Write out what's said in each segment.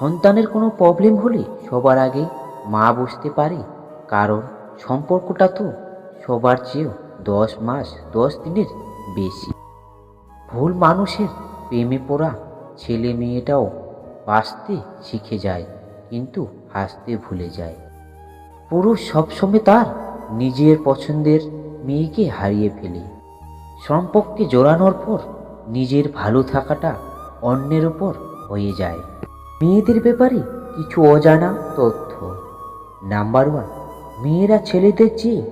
সন্তানের কোনো প্রবলেম হলে সবার আগে মা বুঝতে পারে, কারণ সম্পর্কটা তো সবার চেয়েও দশ মাস, দশ দিনের বেশি। ভুল মানুষের প্রেমে পড়া ছেলে মেয়েটাও বাঁচতে শিখে যায়, কিন্তু হাসতে ভুলে যায়। পুরুষ সবসময় তার নিজের পছন্দের মেয়েকে হারিয়ে ফেলে। সম্পর্কে জোড়ানোর পর নিজের ভালো থাকাটা অন্যের উপর হয়ে যায়। মেয়েদের ব্যাপারে কিছু অজানা তথ্য। নাম্বার ওয়ান মেয়েরা ছেলেদের চেয়ে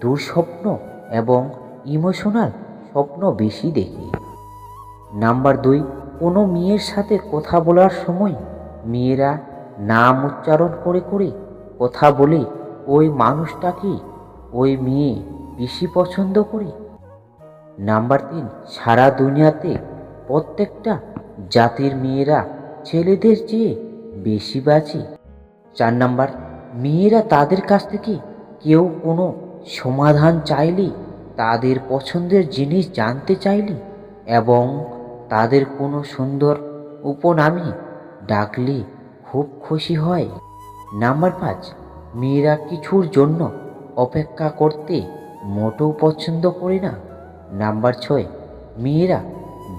দুঃস্বপ্ন এবং ইমোশনাল স্বপ্ন বেশি দেখে। নাম্বার দুই, কোনো মেয়ের সাথে কথা বলার সময় মেয়েরা নাম উচ্চারণ করে করে কথা বলে ওই মানুষটাকে ওই মেয়ে বেশি পছন্দ করে। নাম্বার তিন, সারা দুনিয়াতে প্রত্যেকটা জাতির মেয়েরা ছেলেদের চেয়ে বেশি বাঁচে চার নাম্বার, মেয়েরা তাদের কাছ থেকে কেউ কোনো সমাধান চাইলে তাদের পছন্দের জিনিস জানতে চাইলে এবং তাদের কোনো সুন্দর উপনামে ডাকলে খুব খুশি হয়। নাম্বার পাঁচ, মেয়েরা কিছুর জন্য অপেক্ষা করতে মোটেও পছন্দ করে না। নাম্বার ছয়, মেয়েরা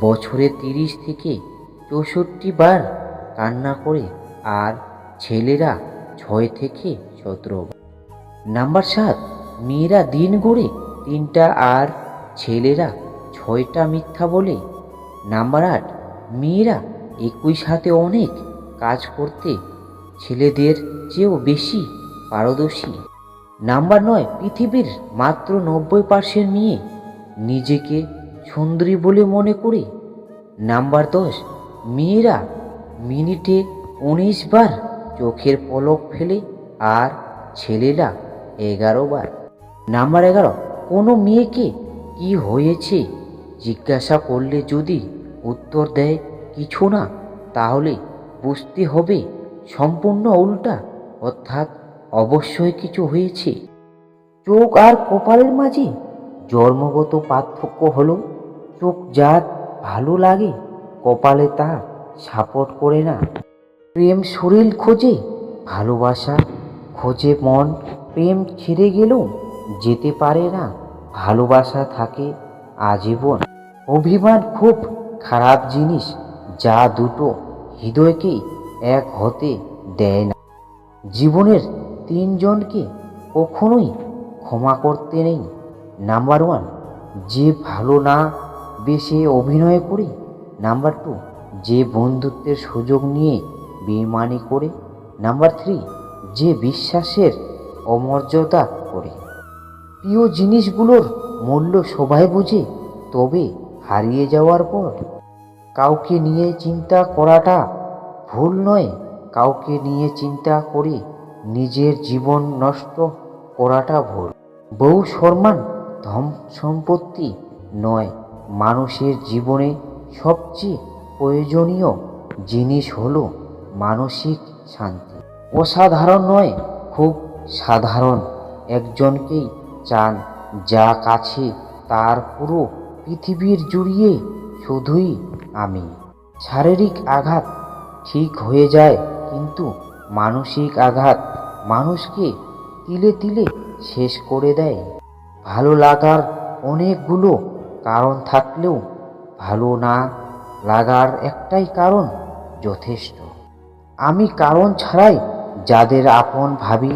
বছরে তিরিশ থেকে চৌষট্টি বার কান্না করে আর ছেলেরা ছয় থেকে সতেরো বার। নাম্বার সাত, মেয়েরা দিন গড়ে তিনটা আর ছেলেরা ছয়টা মিথ্যা বলে। নাম্বার আট, মেয়েরা একই সাথে অনেক কাজ করতে ছেলেদের চেয়েও বেশি পারদর্শী। নাম্বার নয়, পৃথিবীর মাত্র নব্বই পার্সেন্ট মেয়ে নিজেকে সুন্দরী বলে মনে করে। নাম্বার দশ মেয়েরা মিনিটে উনিশ বার চোখের পলক ফেলে আর ছেলেরা এগারো বার। নাম্বার এগারো, কোনো মেয়েকে কি হয়েছে? জিজ্ঞাসা করলে যদি উত্তর দেয়, কিছু না, তাহলে বুঝতে হবে সম্পূর্ণ উল্টা, অর্থাৎ অবশ্যই কিছু হয়েছে। চোখ আর কপালের মাঝে জন্মগত পার্থক্য হলো, চোখ যার ভালো লাগে কপালে তা সাপোর্ট করে না। প্রেম শরীর খোঁজে, ভালোবাসা খোঁজে মন। প্রেম ছেড়ে গেলেও যেতে পারে না, ভালোবাসা থাকে আজীবন। অভিমান খুব খারাপ জিনিস, যা দুটো হৃদয়কেই এক হতে দেয় না। জীবনের তিনজনকে কখনোই ক্ষমা করতে নেই। নাম্বার ওয়ান, যে ভালো না, বেশে অভিনয় করে নাম্বার টু, যে বন্ধুত্বের সুযোগ নিয়ে বেমানি করে। নাম্বার থ্রি, যে বিশ্বাসের অমর্যাদা করে। প্রিয় জিনিসগুলোর মূল্য সবাই বুঝে, তবে হারিয়ে যাওয়ার পর কাউকে নিয়ে চিন্তা করাটা ভুল নয়। কাউকে নিয়ে চিন্তা করে নিজের জীবন নষ্ট করাটা ভুল। বউ সম্মান ধন সম্পত্তি নয়। মানুষের জীবনে সবচেয়ে প্রয়োজনীয় জিনিস হলো মানসিক শান্তি। অসাধারণ নয়, খুব সাধারণ। একজনকেই চান যা কাছে, তার পুরো পৃথিবীর জুড়িয়ে শুধুই আমি। শারীরিক আঘাত ঠিক হয়ে যায়, কিন্তু মানসিক আঘাত মানুষকে তিলে তিলে শেষ করে দেয়। ভালো লাগার অনেকগুলো কারণ থাকলেও ভালো না লাগার একটাই কারণ যথেষ্ট। আমি কারণ ছাড়াই যাদের আপন ভাবি,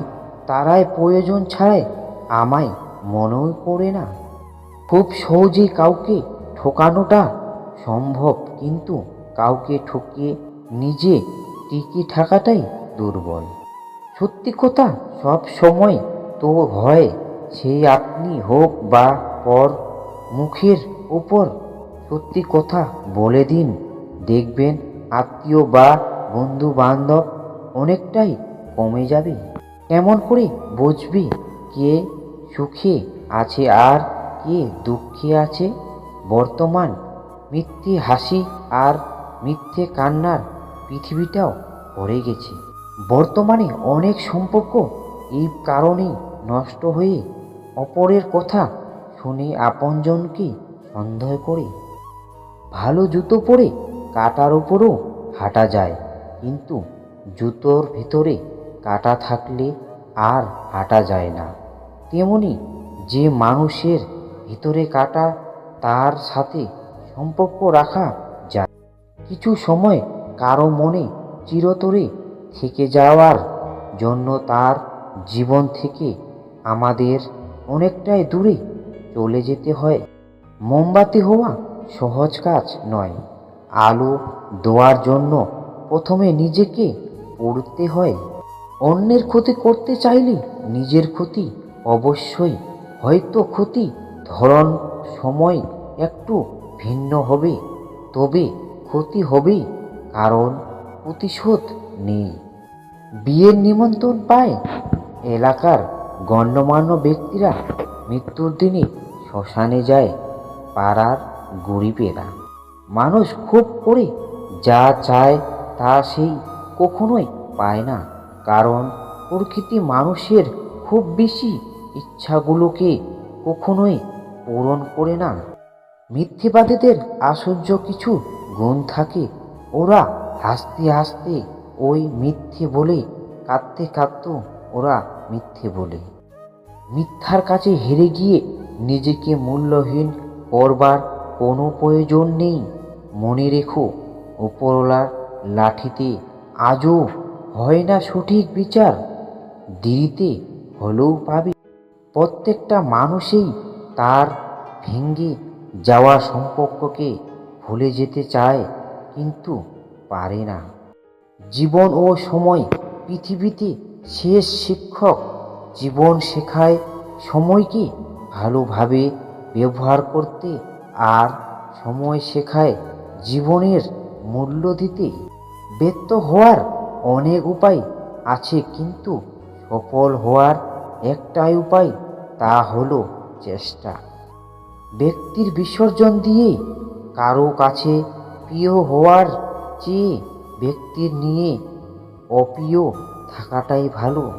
তারাই প্রয়োজন ছাড়াই আমায় মনেও করে না। খুব সহজেই কাউকে ঠকানোটা সম্ভব, কিন্তু কাউকে ঠকিয়ে নিজে টিকে থাকাটাই দুর্বল। সত্যি কথা, সব সময় তো হয় সেই আপনি হোক বা পর, মুখের উপর সত্যি কথা বলে দিন। দেখবেন আত্মীয় বা বন্ধু বান্ধব অনেকটাই কমে যাবে। কেমন করে বুঝবি কে সুখে আছে আর কে দুঃখে আছে। বর্তমান মিথ্যে হাসি আর মিথ্যে কান্নার পৃথিবীটাও ভরে গেছে। বর্তমানে অনেক সম্পর্ক এই কারণেই নষ্ট হয়ে অপরের কথা শুনে আপনজনকে সন্দেহ করে। ভালো জুতো পরে কাটার ওপরও হাঁটা যায়। কিন্তু জুতোর ভিতরে কাটা থাকলে আর হাঁটা যায় না। তেমনি যে মানুষের ভিতরে কাটা, তার সাথে সম্পর্ক রাখা যায়। কিছু সময় কারও মনে চিরতরে থেকে যাওয়ার জন্য তার জীবন থেকে আমাদের অনেকটাই দূরে চলে যেতে হয়। মোমবাতি হওয়া সহজ কাজ নয়। আলো দেওয়ার জন্য প্রথমে নিজেকে পড়তে হয়। অন্যের ক্ষতি করতে চাইলে নিজের ক্ষতি অবশ্যই, হয়তো ক্ষতি ধরন, সময় একটু ভিন্ন হবে, তবে ক্ষতি হবেই, কারণ প্রতিশোধ নেই। বিয়ের নিমন্ত্রণ পায় এলাকার গণ্যমান্য ব্যক্তিরা। মৃত্যুর দিনে শ্মশানে যায়, পাড়ার গরিবেরা মানুষ খুব করে যা চায় তা সেই কখনোই পায় না। কারণ প্রকৃতি মানুষের খুব বেশি ইচ্ছাগুলোকে কখনোই পূরণ করে না। মিথ্যেবাদীদের আশ্চর্য কিছু গুণ থাকে। ওরা হাসতে হাসতে ওই মিথ্যে বলে, কাঁদতে কাঁদতে ওরা মিথ্যে বলে। মিথ্যার কাছে হেরে গিয়ে নিজেকে মূল্যহীন করবার কোনো প্রয়োজন নেই। মনে রেখো, উপরওয়ালার লাঠিতে আজও হয় না সঠিক বিচার। দেরিতে হলেও পাবে। প্রত্যেকটা মানুষই তার ভেঙ্গে যাওয়া সম্পর্ককে ভুলে যেতে চায়, কিন্তু পারে না। জীবন ও সময় পৃথিবীতে শেষ শিক্ষক জীবন শেখায় সময়কে ভালোভাবে ব্যবহার করতে আর সময় শেখায় জীবনের মূল্য দিতে ব্যর্থ হওয়ার অনেক উপায় আছে, কিন্তু সফল হওয়ার একটাই উপায় তা হলো চেষ্টা। ব্যক্তির বিসর্জন দিয়ে কারও কাছে প্রিয় হওয়ার চেয়ে ব্যক্তির নিয়ে অপ্রিয় থাকাটাই ভালো।